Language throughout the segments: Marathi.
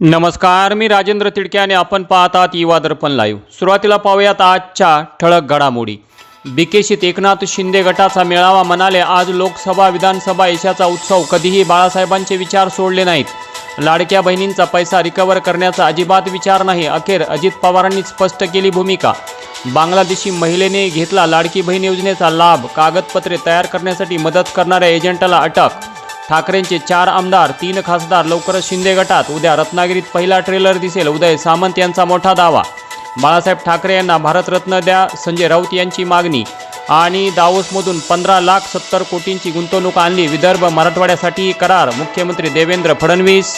नमस्कार मी राजेंद्र तिडके आणि आपण पाहतात युवा दर्पण लाईव्ह सुरुवातीला पाहूयात आजच्या ठळक घडामोडी. बिकेशीत एकनाथ शिंदे गटाचा मेळावा म्हणाले आज लोकसभा विधानसभा यशाचा उत्सव. कधीही बाळासाहेबांचे विचार सोडले नाहीत. लाडक्या बहिणींचा पैसा रिकव्हर करण्याचा अजिबात विचार नाही. अखेर अजित पवारांनी स्पष्ट केली भूमिका. बांगलादेशी महिलेने घेतला लाडकी बहीण योजनेचा लाभ. कागदपत्रे तयार करण्यासाठी मदत करणाऱ्या एजंटाला अटक. ठाकरेंचे चार आमदार तीन खासदार लवकरच शिंदे गटात. उद्या रत्नागिरीत पहिला ट्रेलर दिसेल. उदय सामंत यांचा मोठा दावा. बाळासाहेब ठाकरे यांना भारतरत्न द्या संजय राऊत यांची मागणी. आणि दावोसमधून पंधरा लाख सत्तर कोटींची गुंतवणूक आणली. विदर्भ मराठवाड्यासाठी करार. मुख्यमंत्री देवेंद्र फडणवीस.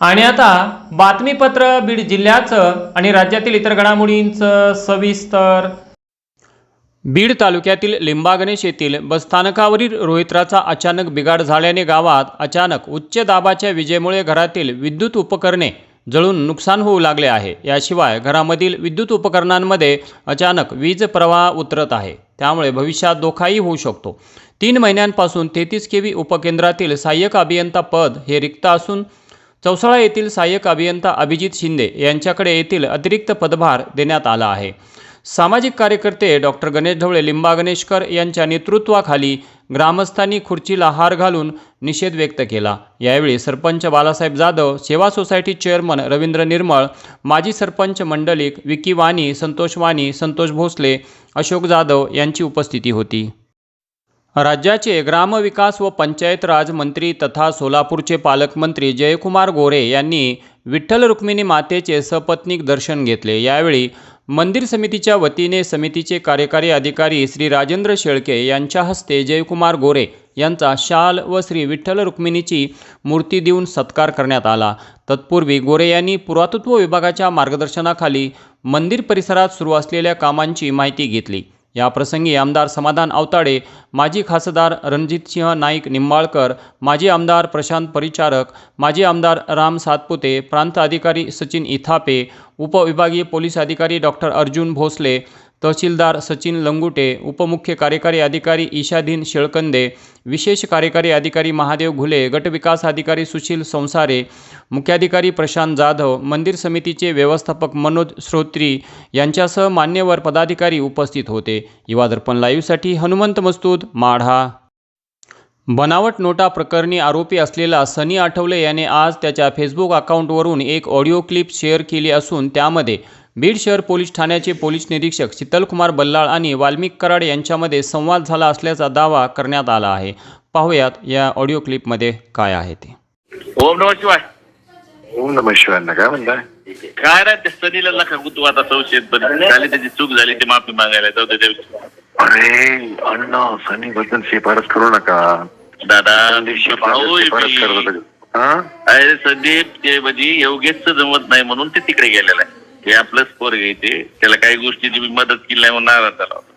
आणि आता बातमीपत्र बीड जिल्ह्याचं आणि राज्यातील इतर घडामोडींचं सविस्तर बीड तालुक्यातील लिंबागणेश येथील बसस्थानकावरील रोहित्राचा अचानक बिघाड झाल्याने गावात अचानक उच्च दाबाच्या विजेमुळे घरातील विद्युत उपकरणे जळून नुकसान होऊ लागले आहे. याशिवाय घरामधील विद्युत उपकरणांमध्ये अचानक वीज प्रवाह उतरत आहे. त्यामुळे भविष्यात धोकाही होऊ शकतो. तीन महिन्यांपासून तेहतीस केवी उपकेंद्रातील सहाय्यक अभियंता पद हे रिक्त असून चौसाळा येथील सहाय्यक अभियंता अभिजित शिंदे यांच्याकडे येथील अतिरिक्त पदभार देण्यात आला आहे. सामाजिक कार्यकर्ते डॉक्टर गणेश ढवळे लिंबा गणेशकर यांच्या नेतृत्वाखाली ग्रामस्थांनी खुर्चीला हार घालून निषेध व्यक्त केला. यावेळी सरपंच बालासाहेब जाधव सेवा सोसायटी चेअरमन रवींद्र निर्मळ माजी सरपंच मंडलिक विकी वाणी संतोष वाणी संतोष भोसले अशोक जाधव यांची उपस्थिती होती. राज्याचे ग्रामविकास व पंचायत राज मंत्री तथा सोलापूरचे पालकमंत्री जयकुमार गोरे यांनी विठ्ठल रुक्मिणी मातेचे सपत्नीक दर्शन घेतले. यावेळी मंदिर समितीच्या वतीने समितीचे कार्यकारी अधिकारी श्री राजेंद्र शेळके यांच्या हस्ते जयकुमार गोरे यांचा शाल व श्री विठ्ठल रुक्मिणीची मूर्ती देऊन सत्कार करण्यात आला. तत्पूर्वी गोरे यांनी पुरातत्व विभागाच्या मार्गदर्शनाखाली मंदिर परिसरात सुरू असलेल्या कामांची माहिती घेतली. याप्रसंगी आमदार समाधान अवताडे माजी खासदार रणजितसिंह नाईक निंबाळकर माजी आमदार प्रशांत परिचारक माजी आमदार राम सातपुते प्रांत अधिकारी सचिन इथापे उपविभागीय पोलीस अधिकारी डॉक्टर अर्जुन भोसले तहसीलदार सचिन लंगुटे उपमुख्य कार्यकारी अधिकारी ईशाधीन शेळकंदे विशेष कार्यकारी अधिकारी महादेव घुले गटविकास अधिकारी सुशील संसारे मुख्याधिकारी प्रशांत जाधव मंदिर समितीचे व्यवस्थापक मनोज श्रोत्री यांच्यासह मान्यवर पदाधिकारी उपस्थित होते. युवा दर्पण लाईव्हसाठी हनुमंत मस्तूद माढा. बनावट नोटा प्रकरणी आरोपी असलेला सनी आठवले याने आज त्याच्या फेसबुक अकाउंटवरून एक ऑडिओ क्लिप शेअर केली असून त्यामध्ये बीड शहर पोलीस ठाण्याचे पोलीस निरीक्षक शीतलकुमार बल्लाळ आणि वाल्मिक कराड यांच्यामध्ये संवाद झाला असल्याचा दावा करण्यात आला आहे पाहूयात या ऑडिओ क्लिपमध्ये काय आहे ते ओम नमः शिवाय ओम नमः शिवाय काय म्हणताय काय रे ते सनीला नका तू आता संशयित पण झाली त्याची चूक झाली ती माफी मागायला जाऊ दे देव. अरे अण्णा सनी बद्दल शिफारस करू नका दादा शिफारस करत. होते. हा? अरे संदीप ते म्हणजे योगेश जमत नाही म्हणून ते तिकडे गेलेलं आहे ते आपलंच पोर घ्यायचे त्याला काही गोष्टीची मी मदत केली नाही म्हणून नाराज झाला होता.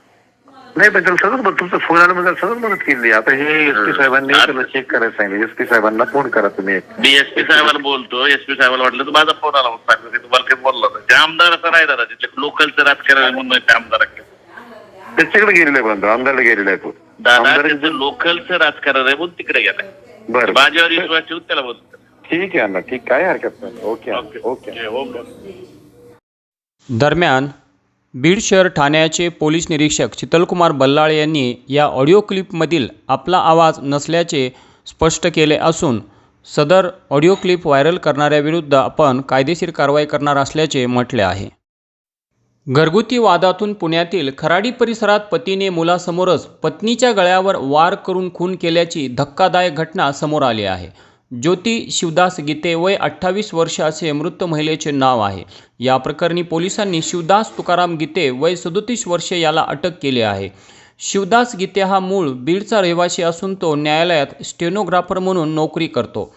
नाही पण त्याला सतत मदत- तुमचा फोन आला म्हणजे सतत मदत केली. आता हे एस पी साहेबांनी आता- त्याला चेक करायला सांगितलं. एस पी साहेबांना फोन करा तुम्ही. मी एस पी साहेबाला बोलतो. एस पी साहेबाला वाटलं तर माझा फोन आला म्हणून सांगतो. ते तुम्हाला काही बोलला होता. ते आमदार असं नाही दादा. तिथले लोकलचं राजकारण म्हणून ते आमदार त्याच्याकडे गेलेला आहे पण आमदारला गेलेला आहे तो दादा आमदार त्याचं लोकलचं राजकारण आहे म्हणून तिकडे गेलाय. बरं. माझ्यावर विश्वास ठेवून त्याला बोलतो ठीक आहे अण्णा. ठीक काय हरकत नाही. Okay okay. Okay okay Om नमः. दरम्यान बीड शहर ठाण्याचे पोलीस निरीक्षक शीतलकुमार बल्लाळ यांनी या ऑडिओ क्लिपमधील आपला आवाज नसल्याचे स्पष्ट केले असून सदर ऑडिओ क्लिप व्हायरल करणाऱ्याविरुद्ध आपण कायदेशीर कारवाई करणार असल्याचे म्हटले आहे. घरगुती वादातून पुण्यातील खराडी परिसरात पतीने मुलासमोरच पत्नीच्या गळ्यावर वार करून खून केल्याची धक्कादायक घटना समोर आली आहे. ज्योती शिवदास गीते वय अठ्ठावीस वर्ष असे मृत महिलेचे नाव आहे. या प्रकरणी पोलिसांनी शिवदास तुकाराम गीते वय सदोतीस वर्षे याला अटक केली आहे. शिवदास गीते हा मूळ बीडचा रहिवासी असून तो न्यायालयात स्टेनोग्राफर म्हणून नोकरी करतो.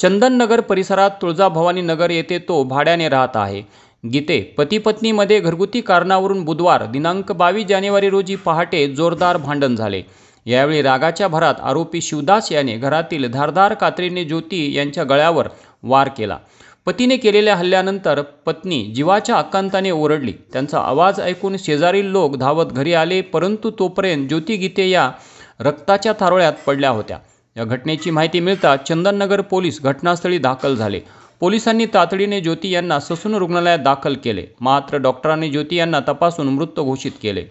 चंदननगर परिसरात तुळजाभवानी नगर येथे तो भाड्याने राहत आहे. गीते पती पत्नीमध्ये घरगुती कारणावरून बुधवार दिनांक बावीस जानेवारी रोजी पहाटे जोरदार भांडण झाले. यावेळी रागाच्या भरात आरोपी शिवदास याने घरातील धारदार कात्रीने ज्योती यांच्या गळ्यावर वार केला. पतीने केलेल्या हल्ल्यानंतर पत्नी जीवाच्या आकांताने ओरडली. त्यांचा आवाज ऐकून शेजारील लोक धावत घरी आले परंतु तोपर्यंत ज्योती गीते या रक्ताच्या थारोळ्यात पडल्या होत्या. या घटनेची माहिती मिळताच चंदननगर पोलीस घटनास्थळी दाखल झाले. पोलिसांनी तातडीने ज्योती यांना ससून रुग्णालयात दाखल केले. मात्र डॉक्टरांनी ज्योती यांना तपासून मृत घोषित केले.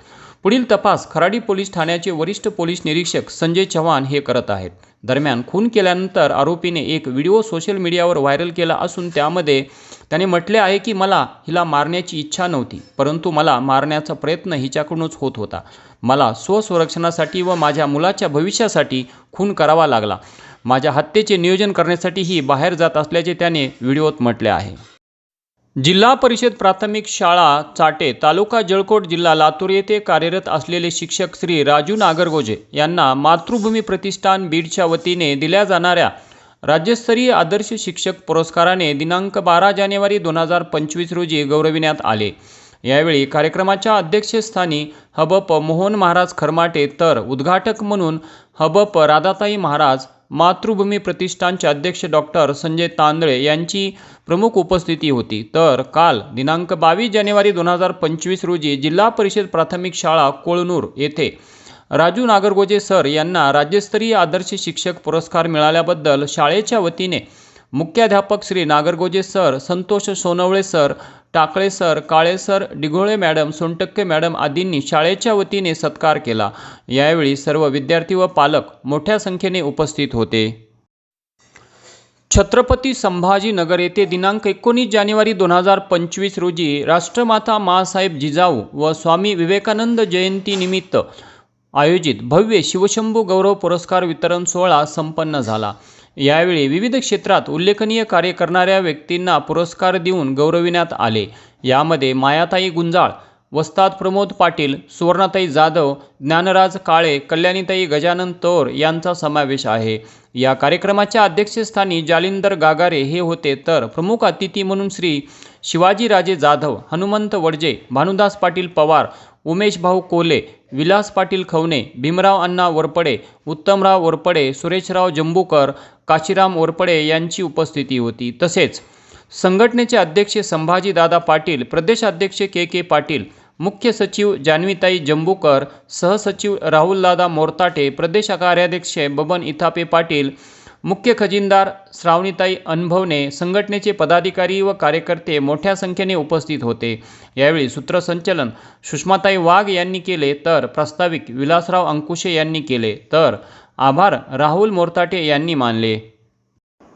पुढील तपास खराडी पोलीस ठाण्याचे वरिष्ठ पोलीस निरीक्षक संजय चव्हाण हे करत आहेत. दरम्यान खून केल्यानंतर आरोपीने एक व्हिडिओ सोशल मीडियावर व्हायरल केला असून त्यामध्ये त्याने म्हटले आहे की मला हिला मारण्याची इच्छा नव्हती परंतु मला मारण्याचा प्रयत्न हिच्याकडूनच होत होता. मला स्वसंरक्षणासाठी व माझ्या मुलाच्या भविष्यासाठी खून करावा लागला. माझ्या हत्येचे नियोजन करण्यासाठी ही बाहेर जात असल्याचे त्याने व्हिडिओत म्हटले आहे. जिल्हा परिषद प्राथमिक शाळा चाटे तालुका जळकोट जिल्हा लातूर येथे कार्यरत असलेले शिक्षक श्री राजू नागरगोजे यांना मातृभूमी प्रतिष्ठान बीडच्या वतीने दिल्या जाणाऱ्या राज्यस्तरीय आदर्श शिक्षक पुरस्काराने दिनांक बारा जानेवारी दोन हजार पंचवीस रोजी गौरविण्यात आले. यावेळी कार्यक्रमाच्या अध्यक्षस्थानी हबप मोहन महाराज खरमाटे तर उद्घाटक म्हणून हबप राधाताई महाराज मातृभूमी प्रतिष्ठानचे अध्यक्ष डॉक्टर संजय तांदळे यांची प्रमुख उपस्थिती होती. तर काल दिनांक बावीस जानेवारी दोन हजार पंचवीस रोजी जिल्हा परिषद प्राथमिक शाळा कोळनूर येथे राजू नागरगोजे सर यांना राज्यस्तरीय आदर्श शिक्षक पुरस्कार मिळाल्याबद्दल शाळेच्या वतीने मुख्याध्यापक Shri Nagargoje sir Santosh Sonawale sir Takale sir Kale sir Dighole madam Sontakke madam आदींनी शाळेच्या वतीने सत्कार केला. यावेळी सर्व विद्यार्थी व पालक मोठ्या संख्येने उपस्थित होते. छत्रपती संभाजीनगर येथे दिनांक एकोणीस जानेवारी दोन हजार पंचवीस रोजी राष्ट्रमाता माँसाहेब जिजाऊ व स्वामी विवेकानंद जयंतीनिमित्त आयोजित भव्य शिवशंभू गौरव पुरस्कार वितरण सोहळा संपन्न झाला. यावेळी विविध क्षेत्रात उल्लेखनीय कार्य करणाऱ्या व्यक्तींना पुरस्कार देऊन गौरविण्यात आले. यामध्ये मायाताई गुंजाळ वस्ताद प्रमोद पाटील सुवर्णाताई जाधव ज्ञानराज काळे कल्याणीताई गजानन तोर यांचा समावेश आहे. या कार्यक्रमाच्या अध्यक्षस्थानी जालिंदर गागारे हे होते तर प्रमुख अतिथी म्हणून श्री शिवाजीराजे जाधव हनुमंत वडजे भानुदास पाटील पवार उमेश भाऊ कोले विलास पाटील खवणे भीमराव अण्णा वरपडे उत्तमराव वरपडे सुरेशराव जंबूकर काशीराम वरपडे यांची उपस्थिती होती. तसेच संघटनेचे अध्यक्ष संभाजीदादा पाटील प्रदेशाध्यक्ष के के पाटील मुख्य सचिव जान्हवीताई जंबूकर सहसचिव राहुलदादा मोरताटे प्रदेश कार्याध्यक्ष बबन इथापे पाटील मुख्य खजिनदार श्रावणीताई अनभवने संघटनेचे पदाधिकारी व कार्यकर्ते मोठ्या संख्येने उपस्थित होते. यावेळी सूत्रसंचलन सुषमाताई वाघ यांनी केले तर प्रास्ताविक विलासराव अंकुशे यांनी केले तर आभार राहुल मोरताटे यांनी मानले.